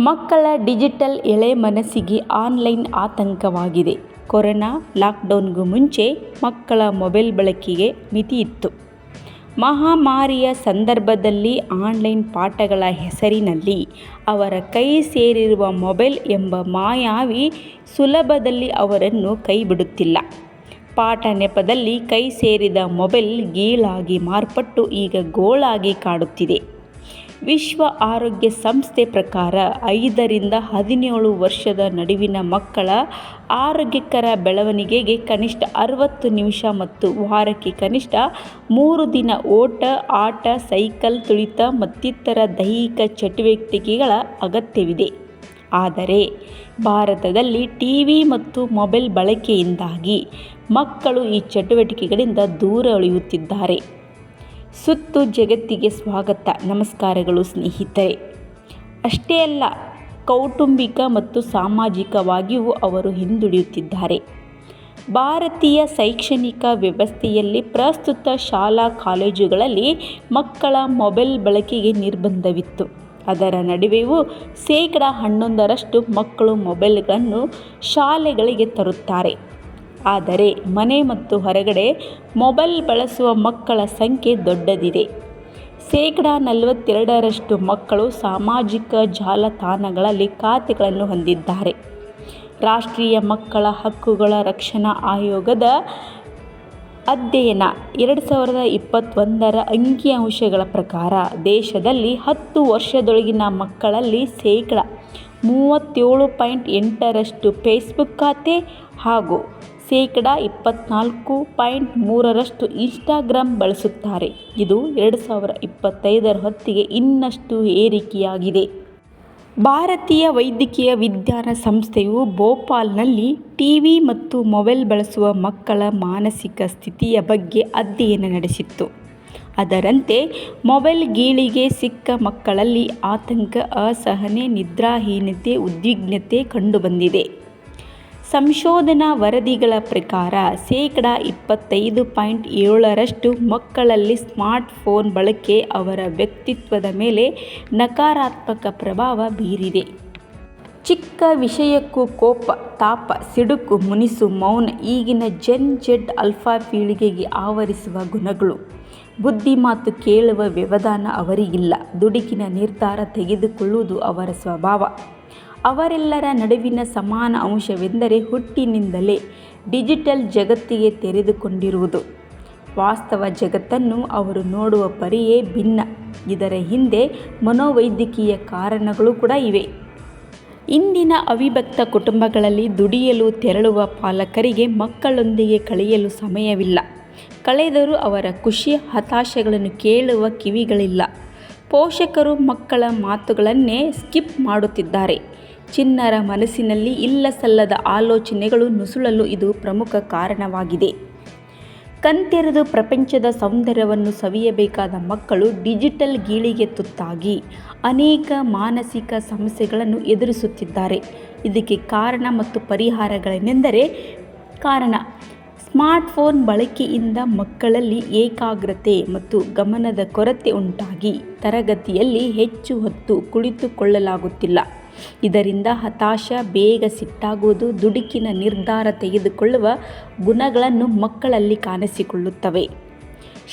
ಮಕ್ಕಳ ಡಿಜಿಟಲ್ ಎಳೆ ಮನಸ್ಸಿಗೆ ಆನ್ಲೈನ್ ಆತಂಕವಾಗಿದೆ. ಕೊರೋನಾ ಲಾಕ್ಡೌನ್ಗೂ ಮುಂಚೆ ಮಕ್ಕಳ ಮೊಬೈಲ್ ಬಳಕೆಗೆ ಮಿತಿ ಇತ್ತು. ಮಹಾಮಾರಿಯ ಸಂದರ್ಭದಲ್ಲಿ ಆನ್ಲೈನ್ ಪಾಠಗಳ ಹೆಸರಿನಲ್ಲಿ ಅವರ ಕೈ ಸೇರಿರುವ ಮೊಬೈಲ್ ಎಂಬ ಮಾಯಾವಿ ಸುಲಭದಲ್ಲಿ ಅವರನ್ನು ಕೈಬಿಡುತ್ತಿಲ್ಲ. ಪಾಠ ನೆಪದಲ್ಲಿ ಕೈ ಸೇರಿದ ಮೊಬೈಲ್ ಗೀಳಾಗಿ ಮಾರ್ಪಟ್ಟು ಈಗ ಗೋಳಾಗಿ ಕಾಡುತ್ತಿದೆ. ವಿಶ್ವ ಆರೋಗ್ಯ ಸಂಸ್ಥೆ ಪ್ರಕಾರ ಐದರಿಂದ ಹದಿನೇಳು ವರ್ಷದ ನಡುವಿನ ಮಕ್ಕಳ ಆರೋಗ್ಯಕರ ಬೆಳವಣಿಗೆಗೆ ಕನಿಷ್ಠ ಅರವತ್ತು ನಿಮಿಷ ಮತ್ತು ವಾರಕ್ಕೆ ಕನಿಷ್ಠ ಮೂರು ದಿನ ಓಟ, ಆಟ, ಸೈಕಲ್ ತುಳಿತ ಮತ್ತಿತರ ದೈಹಿಕ ಚಟುವಟಿಕೆಗಳ ಅಗತ್ಯವಿದೆ. ಆದರೆ ಭಾರತದಲ್ಲಿ ಟಿವಿ ಮತ್ತು ಮೊಬೈಲ್ ಬಳಕೆಯಿಂದಾಗಿ ಮಕ್ಕಳು ಈ ಚಟುವಟಿಕೆಗಳಿಂದ ದೂರ ಉಳಿಯುತ್ತಿದ್ದಾರೆ. ಸುತ್ತು ಜಗತ್ತಿಗೆ ಸ್ವಾಗತ. ನಮಸ್ಕಾರಗಳು ಸ್ನೇಹಿತರೆ. ಅಷ್ಟೇ ಅಲ್ಲ, ಕೌಟುಂಬಿಕ ಮತ್ತು ಸಾಮಾಜಿಕವಾಗಿಯೂ ಅವರು ಹಿಂದುಳಿಯುತ್ತಿದ್ದಾರೆ. ಭಾರತೀಯ ಶೈಕ್ಷಣಿಕ ವ್ಯವಸ್ಥೆಯಲ್ಲಿ ಪ್ರಸ್ತುತ ಶಾಲಾ ಕಾಲೇಜುಗಳಲ್ಲಿ ಮಕ್ಕಳ ಮೊಬೈಲ್ ಬಳಕೆಗೆ ನಿರ್ಬಂಧವಿತ್ತು. ಅದರ ನಡುವೆಯೂ ಶೇಕಡ ಹನ್ನೊಂದರಷ್ಟು ಮಕ್ಕಳು ಮೊಬೈಲ್ಗಳನ್ನು ಶಾಲೆಗಳಿಗೆ ತರುತ್ತಾರೆ. ಆದರೆ ಮನೆ ಮತ್ತು ಹೊರಗಡೆ ಮೊಬೈಲ್ ಬಳಸುವ ಮಕ್ಕಳ ಸಂಖ್ಯೆ ದೊಡ್ಡದಿದೆ. ಶೇಕಡ ನಲವತ್ತೆರಡರಷ್ಟು ಮಕ್ಕಳು ಸಾಮಾಜಿಕ ಜಾಲತಾಣಗಳಲ್ಲಿ ಖಾತೆಗಳನ್ನು ಹೊಂದಿದ್ದಾರೆ. ರಾಷ್ಟ್ರೀಯ ಮಕ್ಕಳ ಹಕ್ಕುಗಳ ರಕ್ಷಣಾ ಆಯೋಗದ ಅಧ್ಯಯನ ಎರಡು ಸಾವಿರದ ಇಪ್ಪತ್ತೊಂದರ ಅಂಕಿಅಂಶಗಳ ಪ್ರಕಾರ ದೇಶದಲ್ಲಿ ಹತ್ತು ವರ್ಷದೊಳಗಿನ ಮಕ್ಕಳಲ್ಲಿ ಶೇಕಡ ಮೂವತ್ತೇಳು ಪಾಯಿಂಟ್ ಎಂಟರಷ್ಟು ಫೇಸ್ಬುಕ್ ಖಾತೆ ಹಾಗೂ ಶೇಕಡ ಇಪ್ಪತ್ತ್ನಾಲ್ಕು ಪಾಯಿಂಟ್ ಮೂರರಷ್ಟು ಇನ್ಸ್ಟಾಗ್ರಾಮ್ ಬಳಸುತ್ತಾರೆ. ಇದು ಎರಡು ಸಾವಿರ ಇಪ್ಪತ್ತೈದರ ಹೊತ್ತಿಗೆ ಇನ್ನಷ್ಟು ಏರಿಕೆಯಾಗಿದೆ. ಭಾರತೀಯ ವೈದ್ಯಕೀಯ ವಿಜ್ಞಾನ ಸಂಸ್ಥೆಯು ಭೋಪಾಲ್ನಲ್ಲಿ ಟಿವಿ ಮತ್ತು ಮೊಬೈಲ್ ಬಳಸುವ ಮಕ್ಕಳ ಮಾನಸಿಕ ಸ್ಥಿತಿಯ ಬಗ್ಗೆ ಅಧ್ಯಯನ ನಡೆಸಿತ್ತು. ಅದರಂತೆ, ಮೊಬೈಲ್ ಗೀಳಿಗೆ ಸಿಕ್ಕ ಮಕ್ಕಳಲ್ಲಿ ಆತಂಕ, ಅಸಹನೆ, ನಿದ್ರಾಹೀನತೆ, ಉದ್ವಿಗ್ನತೆ ಕಂಡುಬಂದಿದೆ. ಸಂಶೋಧನಾ ವರದಿಗಳ ಪ್ರಕಾರ ಶೇಕಡ ಇಪ್ಪತ್ತೈದು ಪಾಯಿಂಟ್ ಏಳರಷ್ಟು ಮಕ್ಕಳಲ್ಲಿ ಸ್ಮಾರ್ಟ್ ಫೋನ್ ಬಳಕೆ ಅವರ ವ್ಯಕ್ತಿತ್ವದ ಮೇಲೆ ನಕಾರಾತ್ಮಕ ಪ್ರಭಾವ ಬೀರಿದೆ. ಚಿಕ್ಕ ವಿಷಯಕ್ಕೂ ಕೋಪ, ತಾಪ, ಸಿಡುಕು, ಮುನಿಸು, ಮೌನ ಈಗಿನ ಜೆನ್ ಜೆಡ್ ಅಲ್ಫಾ ಪೀಳಿಗೆಗೆ ಆವರಿಸುವ ಗುಣಗಳು. ಬುದ್ಧಿಮಾತು ಕೇಳುವ ವ್ಯವಧಾನ ಅವರಿಗಿಲ್ಲ. ದುಡುಕಿನ ನಿರ್ಧಾರ ತೆಗೆದುಕೊಳ್ಳುವುದು ಅವರ ಸ್ವಭಾವ. ಅವರೆಲ್ಲರ ನಡುವಿನ ಸಮಾನ ಅಂಶವೆಂದರೆ ಹುಟ್ಟಿನಿಂದಲೇ ಡಿಜಿಟಲ್ ಜಗತ್ತಿಗೆ ತೆರೆದುಕೊಂಡಿರುವುದು. ವಾಸ್ತವ ಜಗತ್ತನ್ನು ಅವರು ನೋಡುವ ಪರಿಯೇ ಭಿನ್ನ. ಇದರ ಹಿಂದೆ ಮನೋವೈದ್ಯಕೀಯ ಕಾರಣಗಳು ಕೂಡ ಇವೆ. ಇಂದಿನ ಅವಿಭಕ್ತ ಕುಟುಂಬಗಳಲ್ಲಿ ದುಡಿಯಲು ತೆರಳುವ ಪಾಲಕರಿಗೆ ಮಕ್ಕಳೊಂದಿಗೆ ಕಳೆಯಲು ಸಮಯವಿಲ್ಲ. ಕಳೆದರೂ ಅವರ ಖುಷಿ, ಹತಾಶೆಗಳನ್ನು ಕೇಳುವ ಕಿವಿಗಳಿಲ್ಲ. ಪೋಷಕರು ಮಕ್ಕಳ ಮಾತುಗಳನ್ನೇ ಸ್ಕಿಪ್ ಮಾಡುತ್ತಿದ್ದಾರೆ. ಚಿನ್ನರ ಮನಸ್ಸಿನಲ್ಲಿ ಇಲ್ಲಸಲ್ಲದ ಆಲೋಚನೆಗಳು ನುಸುಳಲು ಇದು ಪ್ರಮುಖ ಕಾರಣವಾಗಿದೆ. ಕಂತೆರೆದು ಪ್ರಪಂಚದ ಸೌಂದರ್ಯವನ್ನು ಸವಿಯಬೇಕಾದ ಮಕ್ಕಳು ಡಿಜಿಟಲ್ ಗೀಳಿಗೆ ತುತ್ತಾಗಿ ಅನೇಕ ಮಾನಸಿಕ ಸಮಸ್ಯೆಗಳನ್ನು ಎದುರಿಸುತ್ತಿದ್ದಾರೆ. ಇದಕ್ಕೆ ಕಾರಣ ಮತ್ತು ಪರಿಹಾರಗಳೇನೆಂದರೆ, ಕಾರಣ ಸ್ಮಾರ್ಟ್ಫೋನ್ ಬಳಕೆಯಿಂದ ಮಕ್ಕಳಲ್ಲಿ ಏಕಾಗ್ರತೆ ಮತ್ತು ಗಮನದ ಕೊರತೆ ಉಂಟಾಗಿ ತರಗತಿಯಲ್ಲಿ ಹೆಚ್ಚು ಹೊತ್ತು ಕುಳಿತುಕೊಳ್ಳಲಾಗುತ್ತಿಲ್ಲ. ಇದರಿಂದ ಹತಾಶ, ಬೇಗ ಸಿಟ್ಟಾಗುವುದು, ದುಡುಕಿನ ನಿರ್ಧಾರ ತೆಗೆದುಕೊಳ್ಳುವ ಗುಣಗಳನ್ನು ಮಕ್ಕಳಲ್ಲಿ ಕಾಣಿಸಿಕೊಳ್ಳುತ್ತವೆ.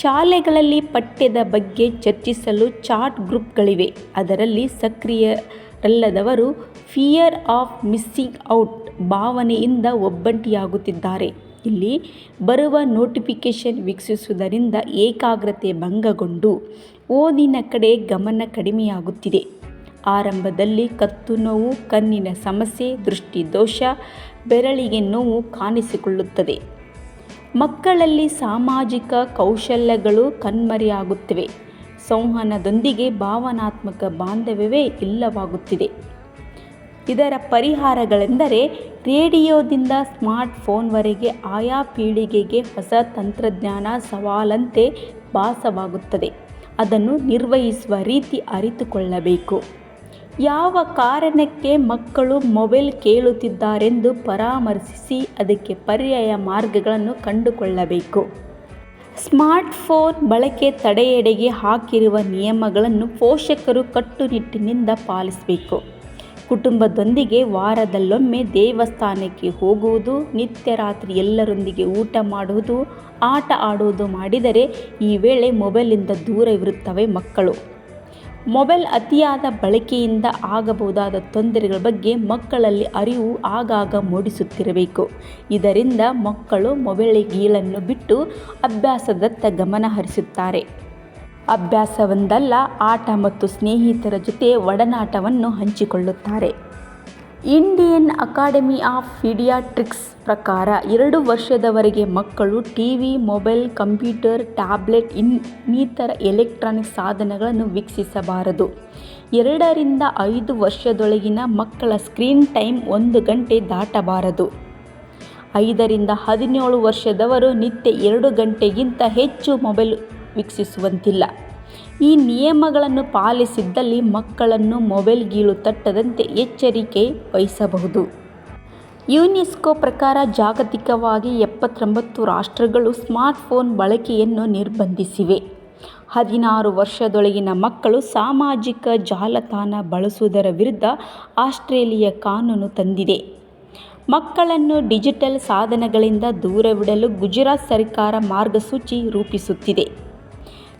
ಶಾಲೆಗಳಲ್ಲಿ ಪಠ್ಯದ ಬಗ್ಗೆ ಚರ್ಚಿಸಲು ಚಾಟ್ ಗ್ರೂಪ್ಗಳಿವೆ. ಅದರಲ್ಲಿ ಸಕ್ರಿಯರಲ್ಲದವರು ಫಿಯರ್ ಆಫ್ ಮಿಸ್ಸಿಂಗ್ ಔಟ್ ಭಾವನೆಯಿಂದ ಒಬ್ಬಂಟಿಯಾಗುತ್ತಿದ್ದಾರೆ. ಇಲ್ಲಿ ಬರುವ ನೋಟಿಫಿಕೇಷನ್ ವೀಕ್ಷಿಸುವುದರಿಂದ ಏಕಾಗ್ರತೆ ಭಂಗಗೊಂಡು ಓದಿನ ಕಡೆ ಗಮನ ಕಡಿಮೆಯಾಗುತ್ತಿದೆ. ಆರಂಭದಲ್ಲಿ ಕತ್ತು ನೋವು, ಕಣ್ಣಿನ ಸಮಸ್ಯೆ ದೃಷ್ಟಿದೋಷ ಬೆರಳಿಗೆ ನೋವು ಕಾಣಿಸಿಕೊಳ್ಳುತ್ತದೆ. ಮಕ್ಕಳಲ್ಲಿ ಸಾಮಾಜಿಕ ಕೌಶಲ್ಯಗಳು ಕಣ್ಮರೆಯಾಗುತ್ತಿವೆ. ಸಂವಹನದೊಂದಿಗೆ ಭಾವನಾತ್ಮಕ ಬಾಂಧವ್ಯವೇ ಇಲ್ಲವಾಗುತ್ತಿದೆ. ಇದರ ಪರಿಹಾರಗಳೆಂದರೆ ರೇಡಿಯೋದಿಂದ ಸ್ಮಾರ್ಟ್ ಫೋನ್ವರೆಗೆ ಆಯಾ ಪೀಳಿಗೆಗೆ ಹೊಸ ತಂತ್ರಜ್ಞಾನ ಸವಾಲಂತೆ ಭಾಸವಾಗುತ್ತದೆ. ಅದನ್ನು ನಿರ್ವಹಿಸುವ ರೀತಿ ಅರಿತುಕೊಳ್ಳಬೇಕು. ಯಾವ ಕಾರಣಕ್ಕೆ ಮಕ್ಕಳು ಮೊಬೈಲ್ ಕೇಳುತ್ತಿದ್ದಾರೆಂದು ಪರಾಮರ್ಶಿಸಿ ಅದಕ್ಕೆ ಪರ್ಯಾಯ ಮಾರ್ಗಗಳನ್ನು ಕಂಡುಕೊಳ್ಳಬೇಕು. ಸ್ಮಾರ್ಟ್ಫೋನ್ ಬಳಕೆ ತಡೆಯೆಡೆಗೆ ಹಾಕಿರುವ ನಿಯಮಗಳನ್ನು ಪೋಷಕರು ಕಟ್ಟುನಿಟ್ಟಿನಿಂದ ಪಾಲಿಸಬೇಕು. ಕುಟುಂಬದೊಂದಿಗೆ ವಾರದಲ್ಲೊಮ್ಮೆ ದೇವಸ್ಥಾನಕ್ಕೆ ಹೋಗುವುದು, ನಿತ್ಯ ರಾತ್ರಿ ಎಲ್ಲರೊಂದಿಗೆ ಊಟ ಮಾಡುವುದು, ಆಟ ಆಡುವುದು ಮಾಡಿದರೆ ಈ ವೇಳೆ ಮೊಬೈಲಿಂದ ದೂರವಿರುತ್ತವೆ ಮಕ್ಕಳು. ಮೊಬೈಲ್ ಅತಿಯಾದ ಬಳಕೆಯಿಂದ ಆಗಬಹುದಾದ ತೊಂದರೆಗಳ ಬಗ್ಗೆ ಮಕ್ಕಳಲ್ಲಿ ಅರಿವು ಆಗಾಗ ಮೂಡಿಸುತ್ತಿರಬೇಕು. ಇದರಿಂದ ಮಕ್ಕಳು ಮೊಬೈಲ್ ಗೀಳನ್ನು ಬಿಟ್ಟು ಅಭ್ಯಾಸದತ್ತ ಗಮನ ಹರಿಸುತ್ತಾರೆ. ಅಭ್ಯಾಸವೊಂದಲ್ಲ, ಆಟ ಮತ್ತು ಸ್ನೇಹಿತರ ಜೊತೆ ಒಡನಾಟವನ್ನು ಹಂಚಿಕೊಳ್ಳುತ್ತಾರೆ. ಇಂಡಿಯನ್ ಅಕಾಡೆಮಿ ಆಫ್ ಪೀಡಿಯಾಟ್ರಿಕ್ಸ್ ಪ್ರಕಾರ ಎರಡು ವರ್ಷದವರೆಗೆ ಮಕ್ಕಳು T V mobile, computer, tablet ಇನ್ನಿತರ ಎಲೆಕ್ಟ್ರಾನಿಕ್ ಸಾಧನಗಳನ್ನು ವೀಕ್ಷಿಸಬಾರದು. ಎರಡರಿಂದ ಐದು ವರ್ಷದೊಳಗಿನ ಮಕ್ಕಳ ಸ್ಕ್ರೀನ್ ಟೈಮ್ ಒಂದು ಗಂಟೆ ದಾಟಬಾರದು. ಐದರಿಂದ ಹದಿನೇಳು ವರ್ಷದವರು ನಿತ್ಯ ಎರಡು ಗಂಟೆಗಿಂತ ಹೆಚ್ಚು ಮೊಬೈಲ್ ವೀಕ್ಷಿಸುವಂತಿಲ್ಲ. ಈ ನಿಯಮಗಳನ್ನು ಪಾಲಿಸಿದ್ದಲ್ಲಿ ಮಕ್ಕಳನ್ನು ಮೊಬೈಲ್ ಗೀಳು ತಟ್ಟದಂತೆ ಎಚ್ಚರಿಕೆ ವಹಿಸಬಹುದು. ಯುನೆಸ್ಕೋ ಪ್ರಕಾರ ಜಾಗತಿಕವಾಗಿ ಎಪ್ಪತ್ತೊಂಬತ್ತು ರಾಷ್ಟ್ರಗಳು ಸ್ಮಾರ್ಟ್ಫೋನ್ ಬಳಕೆಯನ್ನು ನಿರ್ಬಂಧಿಸಿವೆ. ಹದಿನಾರು ವರ್ಷದೊಳಗಿನ ಮಕ್ಕಳು ಸಾಮಾಜಿಕ ಜಾಲತಾಣ ಬಳಸುವುದರ ವಿರುದ್ಧ ಆಸ್ಟ್ರೇಲಿಯಾ ಕಾನೂನು ತಂದಿದೆ. ಮಕ್ಕಳನ್ನು ಡಿಜಿಟಲ್ ಸಾಧನಗಳಿಂದ ದೂರವಿಡಲು ಗುಜರಾತ್ ಸರ್ಕಾರ ಮಾರ್ಗಸೂಚಿ ರೂಪಿಸುತ್ತಿದೆ.